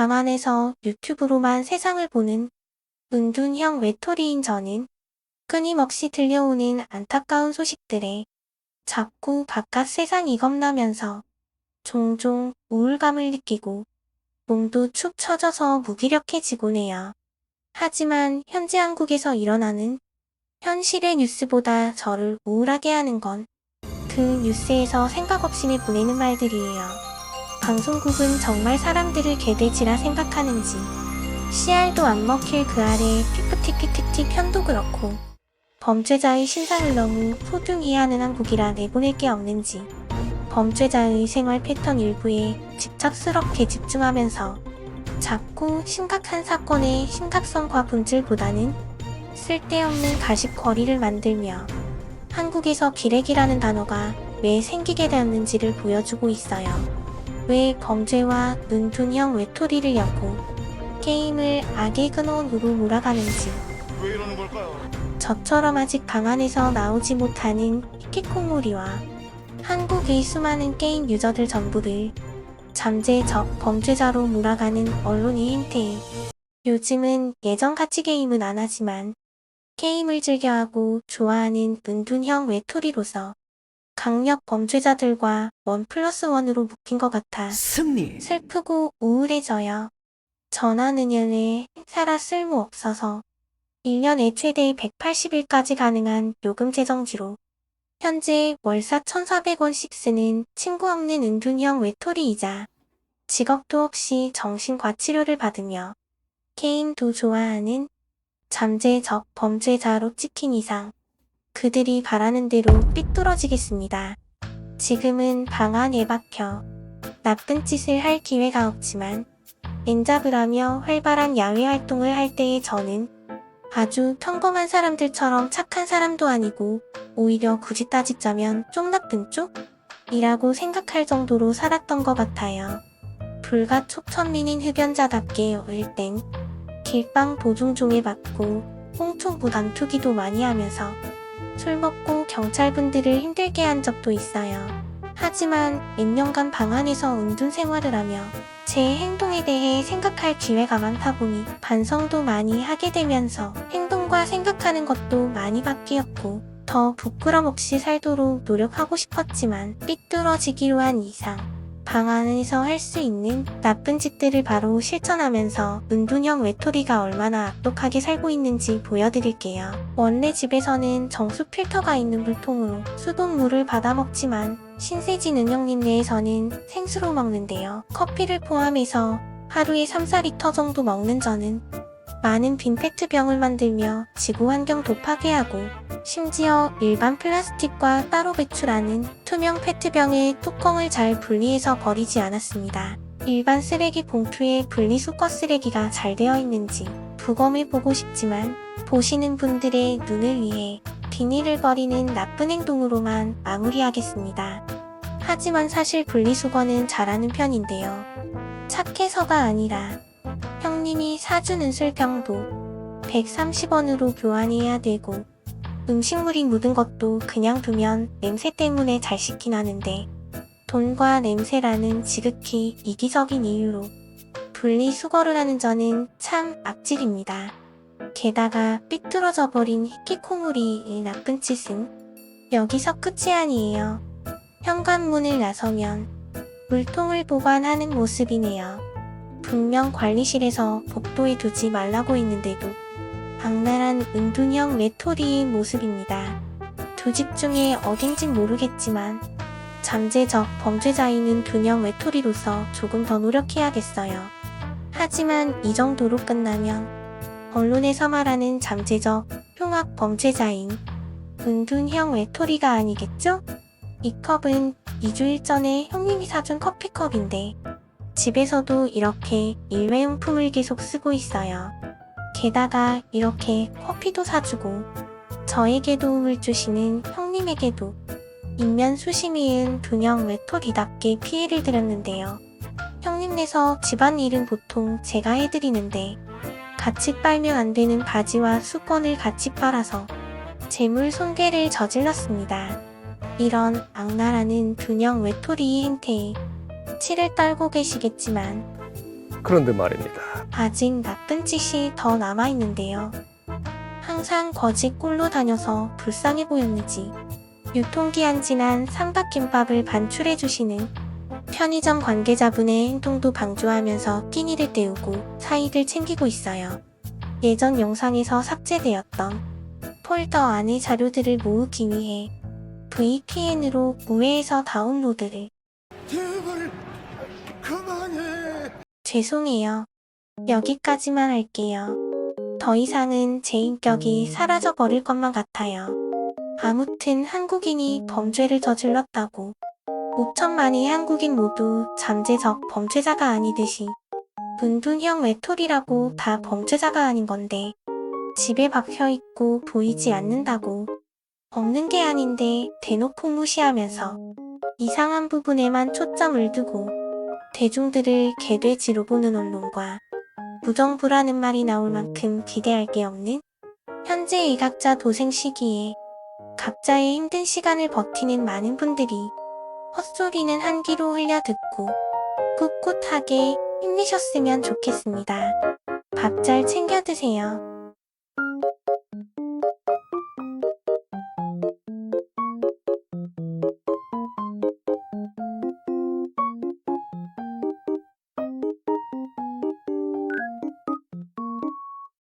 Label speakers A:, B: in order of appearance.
A: 방 안에서 유튜브로만 세상을 보는 은둔형 외톨이인 저는 끊임없이 들려오는 안타까운 소식들에 자꾸 바깥 세상이 겁나면서 종종 우울감을 느끼고 몸도 축 처져서 무기력해지곤 해요. 하지만 현재 한국에서 일어나는 현실의 뉴스보다 저를 우울하게 하는 건 그 뉴스에서 생각 없이 내보내는 말들이에요. 방송국은 정말 사람들을 개돼지라 생각하는지 씨알도 안 먹힐 그 아래 피프틱피틱틱 편도 그렇고 범죄자의 신상을 너무 소중히 하는 한국이라 내보낼 게 없는지 범죄자의 생활 패턴 일부에 집착스럽게 집중하면서 자꾸 심각한 사건의 심각성과 본질보다는 쓸데없는 가십거리를 만들며 한국에서 기레기라는 단어가 왜 생기게 되었는지를 보여주고 있어요. 왜 범죄와 은둔형 외톨이를 엮고 게임을 악의 근원으로 몰아가는지
B: 왜 이러는 걸까요?
A: 저처럼 아직 방 안에서 나오지 못하는 히키코모리와 한국의 수많은 게임 유저들 전부를 잠재적 범죄자로 몰아가는 언론의 행태에 요즘은 예전같이 게임은 안 하지만 게임을 즐겨하고 좋아하는 은둔형 외톨이로서 강력 범죄자들과 원 플러스 원으로 묶인 것 같아
C: 승리.
A: 슬프고 우울해져요. 전화는연에 살아 쓸모없어서 1년에 최대 180일까지 가능한 요금 재정지로 현재 월사 1,400원씩 쓰는 친구 없는 은둔형 외톨이이자 직업도 없이 정신과 치료를 받으며 게임도 좋아하는 잠재적 범죄자로 찍힌 이상 그들이 바라는 대로 삐뚤어지겠습니다. 지금은 방 안에 박혀 나쁜 짓을 할 기회가 없지만 엔잡을 하며 활발한 야외 활동을 할 때의 저는 아주 평범한 사람들처럼 착한 사람도 아니고 오히려 굳이 따지자면 좀 나쁜 쪽? 이라고 생각할 정도로 살았던 것 같아요. 불과 촉천민인 흡연자답게 어릴 땐 길방 도중종에 맞고 홍총부 단투기도 많이 하면서 술 먹고 경찰분들을 힘들게 한 적도 있어요. 하지만 몇 년간 방 안에서 은둔 생활을 하며 제 행동에 대해 생각할 기회가 많다 보니 반성도 많이 하게 되면서 행동과 생각하는 것도 많이 바뀌었고 더 부끄럼 없이 살도록 노력하고 싶었지만 삐뚤어지기로 한 이상 방 안에서 할 수 있는 나쁜 짓들을 바로 실천하면서 은둔형 외톨이가 얼마나 악독하게 살고 있는지 보여드릴게요. 원래 집에서는 정수 필터가 있는 물통으로 수돗물을 받아 먹지만 신세진 은영님 내에서는 생수로 먹는데요. 커피를 포함해서 하루에 3, 4리터 정도 먹는 저는 많은 빈 페트병을 만들며 지구 환경 도파게 하고 심지어 일반 플라스틱과 따로 배출하는 투명 페트병의 뚜껑을 잘 분리해서 버리지 않았습니다. 일반 쓰레기 봉투에 분리수거 쓰레기가 잘 되어 있는지 부검해 보고 싶지만 보시는 분들의 눈을 위해 비닐을 버리는 나쁜 행동으로만 마무리하겠습니다. 하지만 사실 분리수거는 잘하는 편인데요. 착해서가 아니라 형님이 사주는 술병도 130원으로 교환해야 되고 음식물이 묻은 것도 그냥 두면 냄새 때문에 잘 씻긴 하는데 돈과 냄새라는 지극히 이기적인 이유로 분리수거를 하는 저는 참 악질입니다. 게다가 삐뚤어져 버린 히키코모리의 나쁜 짓은 여기서 끝이 아니에요. 현관문을 나서면 물통을 보관하는 모습이네요. 분명 관리실에서 복도에 두지 말라고 했는데도 악랄한 은둔형 외톨이의 모습입니다. 두 집 중에 어딘진 모르겠지만 잠재적 범죄자인 둔형 외톨이로서 조금 더 노력해야겠어요. 하지만 이 정도로 끝나면 언론에서 말하는 잠재적 흉악 범죄자인 은둔형 외톨이가 아니겠죠? 이 컵은 2주일 전에 형님이 사준 커피컵인데 집에서도 이렇게 일회용품을 계속 쓰고 있어요. 게다가 이렇게 커피도 사주고 저에게 도움을 주시는 형님에게도 인면 수심이은 분형 외톨이답게 피해를 드렸는데요. 형님네서 집안 일은 보통 제가 해드리는데 같이 빨면 안 되는 바지와 수건을 같이 빨아서 재물 손괴를 저질렀습니다. 이런 악랄하는 분형 외톨이의 행태에 치를 떨고 계시겠지만
B: 그런데 말입니다.
A: 아직 나쁜 짓이 더 남아있는데요. 항상 거지 꼴로 다녀서 불쌍해 보였는지 유통기한 지난 삼각김밥을 반출해주시는 편의점 관계자분의 행동도 방조하면서 끼니를 때우고 사익을 챙기고 있어요. 예전 영상에서 삭제되었던 폴더 안의 자료들을 모으기 위해 VPN으로 무회에서 다운로드를. 죄송해요. 여기까지만 할게요. 더 이상은 제 인격이 사라져 버릴 것만 같아요. 아무튼 한국인이 범죄를 저질렀다고 5천만의 한국인 모두 잠재적 범죄자가 아니듯이 문둔형 외톨이라고 다 범죄자가 아닌 건데 집에 박혀 있고 보이지 않는다고 없는 게 아닌데 대놓고 무시하면서 이상한 부분에만 초점을 두고 대중들을 개돼지로 보는 언론과 무정부라는 말이 나올 만큼 기대할 게 없는 현재 일각자 도생 시기에 각자의 힘든 시간을 버티는 많은 분들이 헛소리는 한 귀로 흘려 듣고 꿋꿋하게 힘내셨으면 좋겠습니다. 밥 잘 챙겨 드세요.